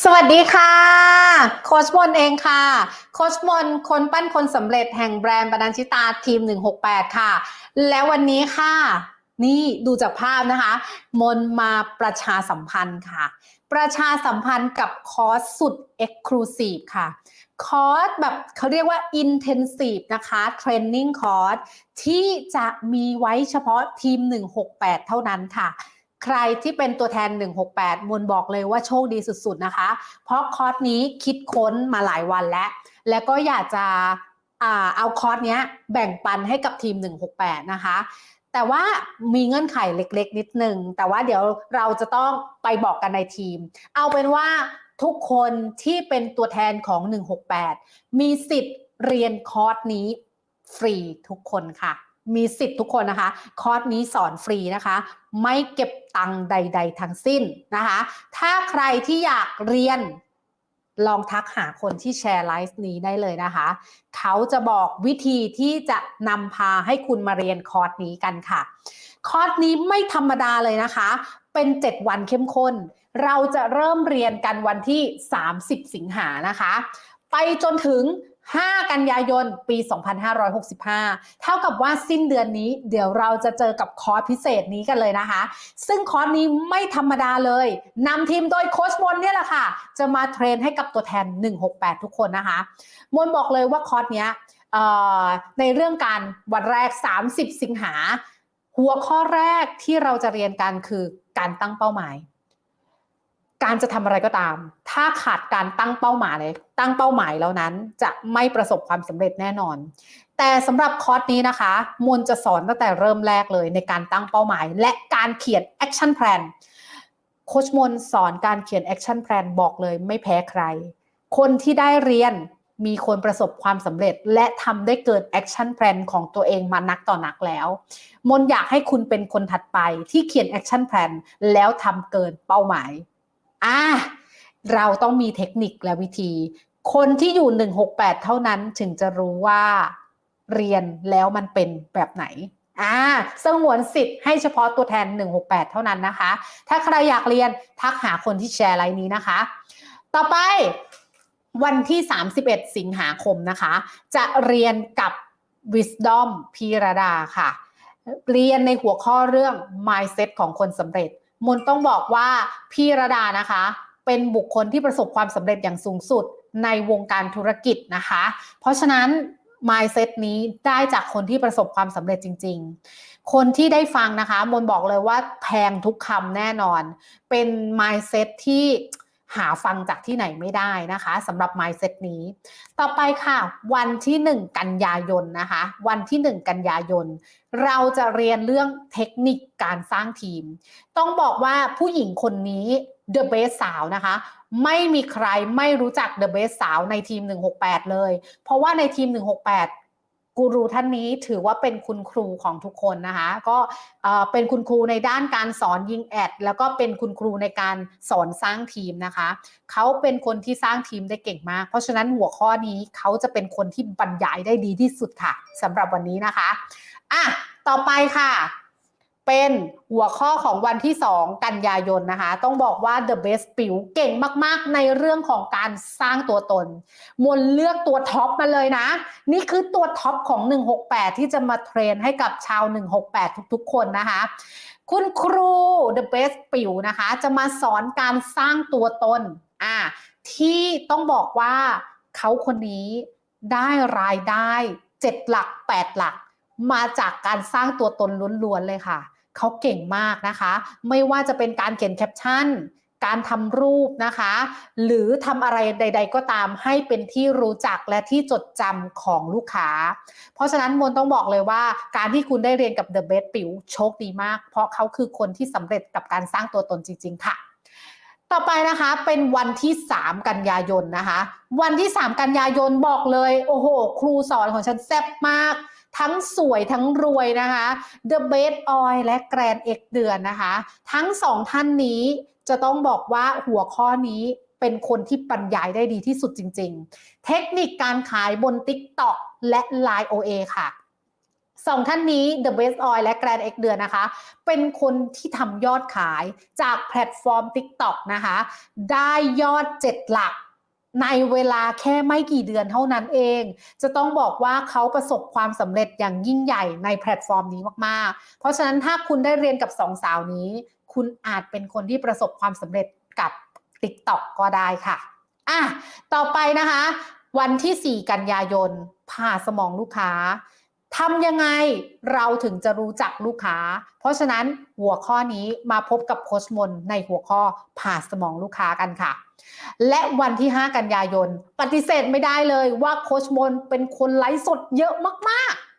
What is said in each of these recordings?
สวัสดีค่ะ โคชมนเองค่ะ โคชมนคนปั้นคนสำเร็จแห่งแบรนด์บรรณาชิตาทีม 168 ค่ะ แล้ววันนี้ค่ะ นี่ดูจากภาพนะคะ มนมาประชาสัมพันธ์ค่ะ ประชาสัมพันธ์กับคอร์สสุด Exclusive ค่ะ คอร์สแบบเขาเรียกว่า Intensive นะคะ Training Course ที่จะมีไว้เฉพาะทีม 168 เท่านั้นค่ะ ใครที่เป็นตัวแทน 168มนบอกเลยว่าโชคดีสุดๆนะคะ เพราะคอร์สนี้คิดค้นมาหลายวันแล้ว แล้วก็อยากจะอาเอาคอร์สนี้แบ่งปันให้กับทีม 168 นะคะ แต่ว่ามีเงื่อนไขเล็กๆ นิดนึง แต่ว่าเดี๋ยวเราจะต้องไปบอกกันในทีม เอาเป็นว่าทุกคนที่เป็นตัวแทนของ 168 มีสิทธิ์เรียนคอร์สนี้ฟรีทุกคนค่ะ มีสิทธิ์ทุกคนนะคะ คอร์สนี้สอนฟรีนะคะ ไม่เก็บตังค์ใด ๆ ทั้งสิ้นนะคะ ถ้าใครที่อยากเรียนลองทักหาคนที่แชร์ไลฟ์นี้ได้เลยนะคะ เขาจะบอกวิธีที่จะนำพาให้คุณมาเรียนคอร์สนี้กันค่ะ คอร์สนี้ไม่ธรรมดาเลยนะคะ เป็น 7 วันเข้มข้น เราจะเริ่มเรียนกันวันที่ 30 สิงหานะคะ ไปจนถึง 5 กันยายน ปี 2565 เท่ากับว่าสิ้นเดือนนี้ เดี๋ยวเราจะเจอกับคอร์สพิเศษนี้กันเลยนะคะ ซึ่งคอร์สนี้ไม่ธรรมดาเลยนำทีมโดยโค้ชมนเนี่ยแหละค่ะ จะมาเทรนให้กับตัวแทน 168 ทุกคนนะคะ มนบอกเลยว่าคอร์สเนี้ยในเรื่องการวันแรก 30 สิงหา หัวข้อแรกที่เราจะเรียนกันคือการตั้งเป้าหมาย การจะทำอะไรก็ตาม ถ้าขาดการตั้งเป้าหมายเลยตั้งเป้าหมายแล้วนั้นจะไม่ประสบความสำเร็จแน่นอน แต่สำหรับคอร์สนี้นะคะมนจะสอนตั้งแต่เริ่มแรกเลยในการตั้งเป้าหมาย และการเขียน action plan โคชมนสอนการเขียน action plan บอกเลยไม่แพ้ใคร คนที่ได้เรียนมีคนประสบความสำเร็จ และทำได้เกิด action plan ของตัวเองมานักต่อนักแล้ว มนอยากให้คุณเป็นคนถัดไปที่เขียน action plan แล้วทำเกินเป้าหมาย อ่าเราต้องมีเทคนิคและวิธี คนที่อยู่ 168 เท่านั้นถึงจะรู้ว่าเรียนแล้วมันเป็นแบบไหนอ่าสงวนสิทธิ์ให้เฉพาะตัวแทน 168 เท่านั้นนะคะ ถ้าใครอยากเรียนทักหาคนที่แชร์ไลน์นี้นะคะ ต่อไปวันที่ 31 สิงหาคมนะคะ จะเรียนกับ Wisdom พีระดาค่ะ เรียนในหัวข้อเรื่อง mindset ของคนสำเร็จ มนต้องบอกว่าพี่ระดานะคะ เป็นบุคคลที่ประสบความสำเร็จอย่างสูงสุดในวงการธุรกิจนะคะ เพราะฉะนั้น mindset นี้ได้จากคนที่ประสบความสำเร็จจริง ๆ คนที่ได้ฟังนะคะ มนบอกเลยว่าแพงทุกคำแน่นอน เป็น mindset ที่ หาฟังจากที่ไหนไม่ได้นะคะสำหรับ mindset นี้ ต่อไปค่ะ วันที่ 1 กันยายนนะคะ วันที่ 1 กันยายน เราจะเรียนเรื่องเทคนิคการสร้างทีม ต้องบอกว่าผู้หญิงคนนี้ The Best สาวนะคะ ไม่มีใครไม่รู้จัก The Best สาวในทีม 168 เลย เพราะว่าในทีม 168 กูรูท่านนี้ถือว่าเป็นคุณครูของทุกคนนะคะ ก็เป็นคุณครูในด้านการสอนยิงแอด แล้วก็เป็นคุณครูในการสอนสร้างทีมนะคะ เขาเป็นคนที่สร้างทีมได้เก่งมาก เพราะฉะนั้นหัวข้อนี้เขาจะเป็นคนที่บรรยายได้ดีที่สุดค่ะสำหรับวันนี้นะคะอะต่อไปค่ะ เป็นหัวข้อของวันที่ 2 กันยายนนะคะ ต้องบอกว่า The Best ปิวเก่งมากๆ ในเรื่องของการสร้างตัวตน มนเลือกตัวท็อปมาเลยนะ นี่คือตัวท็อปของ 168 ที่จะมาเทรนให้กับชาว 168 ทุกๆ คนนะคะ คุณครู The Best ปิวนะคะ จะมาสอนการสร้างตัวตนอ่าที่ต้องบอกว่าเขาคนนี้ได้รายได้ 7 หลัก 8 หลัก มาจากการสร้างตัวตนล้วนๆเลยค่ะ เขาเก่งมากนะคะ ไม่ว่าจะเป็นการเขียนแคปชั่น การทำรูปนะคะ หรือทำอะไรใด ๆ ก็ตามให้เป็นที่รู้จักและที่จดจำของลูกค้า เพราะฉะนั้นมนต้องบอกเลยว่าการที่คุณได้เรียนกับ The Best ปิวโชคดีมาก เพราะเขาคือคนที่สำเร็จกับการสร้างตัวตนจริง ๆ ค่ะต่อไปนะคะเป็นวันที่ 3 กันยายนนะคะ วันที่ 3 กันยายนบอกเลย โอ้โห ครูสอนของฉันแซ่บมาก ทั้งสวยทั้งรวยนะคะ The Best Oil และ Grand X เดือนนะคะ ทั้งสองท่านนี้จะต้องบอกว่าหัวข้อนี้เป็นคนที่บรรยายได้ดีที่สุดจริง ๆ เทคนิคการขายบน TikTok และ Line OA ค่ะสองท่านนี้ The Best Oil และ Grand X เดือนนะคะ เป็นคนที่ทำยอดขายจากแพลตฟอร์ม TikTok นะคะ ได้ยอด 7 หลัก ในเวลาแค่ไม่กี่เดือนเท่านั้นเอง จะต้องบอกว่าเขาประสบความสำเร็จอย่างยิ่งใหญ่ในแพลตฟอร์มนี้มากๆ เพราะฉะนั้นถ้าคุณได้เรียนกับสองสาวนี้ คุณอาจเป็นคนที่ประสบความสำเร็จกับ TikTok ก็ได้ค่ะอะต่อไปนะคะ วันที่ 4 กันยายนผ่าสมองลูกค้า ทำยังไงเราถึงจะรู้จักลูกค้า เพราะฉะนั้นหัวข้อนี้มาพบกับโคชมนในหัวข้อผ่าสมองลูกค้ากันค่ะ และวันที่ 5 กันยายน ปฏิเสธไม่ได้เลยว่าโคชมนเป็นคนไลฟ์สดเยอะมากๆ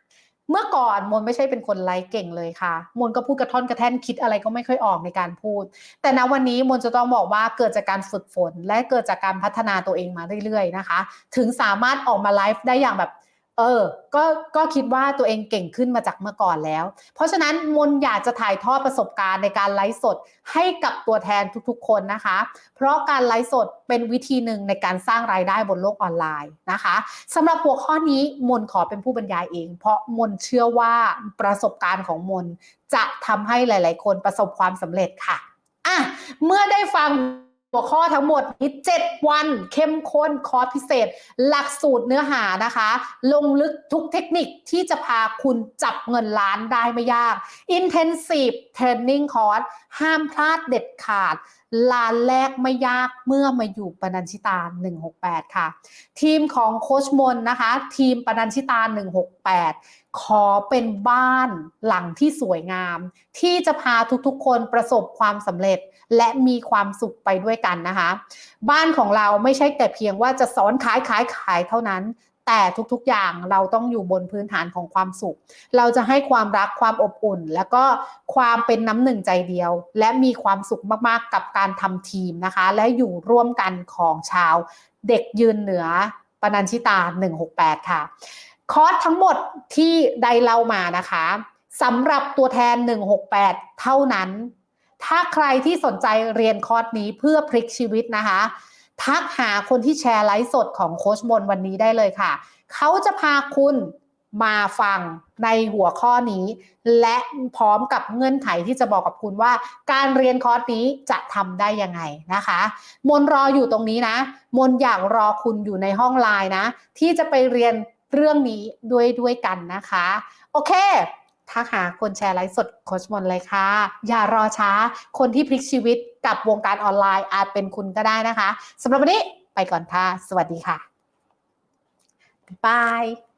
เมื่อก่อนมนไม่ใช่เป็นคนไลฟ์เก่งเลยค่ะ มนก็พูดกระท่อนกระแท่นคิดอะไรก็ไม่ค่อยออกในการพูด แต่ณวันนี้มนจะต้องบอกว่าเกิดจากการฝึกฝน และเกิดจากการพัฒนาตัวเองมาเรื่อยๆนะคะ ถึงสามารถออกมาไลฟ์ได้อย่างแบบ เออ ก็ ก็คิดว่าตัวเองเก่งขึ้นมาจากเมื่อก่อนแล้ว เพราะฉะนั้นมนอยากจะถ่ายทอดประสบการณ์ในการไลฟ์สดให้กับตัวแทนทุกๆ คนนะคะ เพราะการไลฟ์สดเป็นวิธีหนึ่งในการสร้างรายได้บนโลกออนไลน์นะคะสำหรับหัวข้อนี้มนขอเป็นผู้บรรยายเอง เพราะมนเชื่อว่าประสบการณ์ของมนจะทำให้หลาย ๆ คนประสบความสำเร็จค่ะ อะ เมื่อได้ฟัง หัวข้อทั้งหมดนี้ 7 วันเข้มข้นคอร์สพิเศษ หลักสูตรเนื้อหานะคะ ลงลึกทุกเทคนิคที่จะพาคุณจับเงินล้านได้ไม่ยาก Intensive Training Course ห้ามพลาดเด็ดขาด ล้านแรกไม่ยากเมื่อมาอยู่ปนัญชิตา 168 ค่ะ ทีมของโคชมนนะคะ ทีมปนัญชิตา 168 ขอเป็นบ้านหลังที่สวยงาม ที่จะพาทุกๆคนประสบความสำเร็จและมีความสุขไปด้วยกันนะคะ บ้านของเราไม่ใช่แต่เพียงว่าจะสอนขายขายขายเท่านั้น แต่ทุกๆอย่างเราต้องอยู่บนพื้นฐานของความสุข เราจะให้ความรักความอบอุ่น แล้วก็ความเป็นน้ำหนึ่งใจเดียว และมีความสุขมากๆกับการทำทีมนะคะ และอยู่ร่วมกันของชาว เด็กยืนเหนือปนัญชิตา 168 ค่ะ คอร์สทั้งหมดที่ได้เล่ามานะคะสำหรับตัวแทน 168 เท่านั้น ถ้าใครที่สนใจเรียนคอร์สนี้เพื่อพลิกชีวิตนะคะ ทักหาคนที่แชร์ไลฟ์สดของโค้ชมนวันนี้ได้เลยค่ะ เขาจะพาคุณมาฟังในหัวข้อนี้ และพร้อมกับเงื่อนไขที่จะบอกกับคุณว่า การเรียนคอร์สนี้จะทำได้ยังไงนะคะ มนรออยู่ตรงนี้นะ มนอยากรอคุณอยู่ในห้องไลน์นะ ที่จะไปเรียนเรื่องนี้ด้วยด้วยกันนะคะ โอเค ถ้าหาคนแชร์ไลฟ์สดโคชมนเลยค่ะ อย่ารอช้า คนที่พลิกชีวิตกับวงการออนไลน์อาจเป็นคุณก็ได้นะคะสำหรับวันนี้ไปก่อนค่ะ สวัสดีค่ะ บ๊ายบาย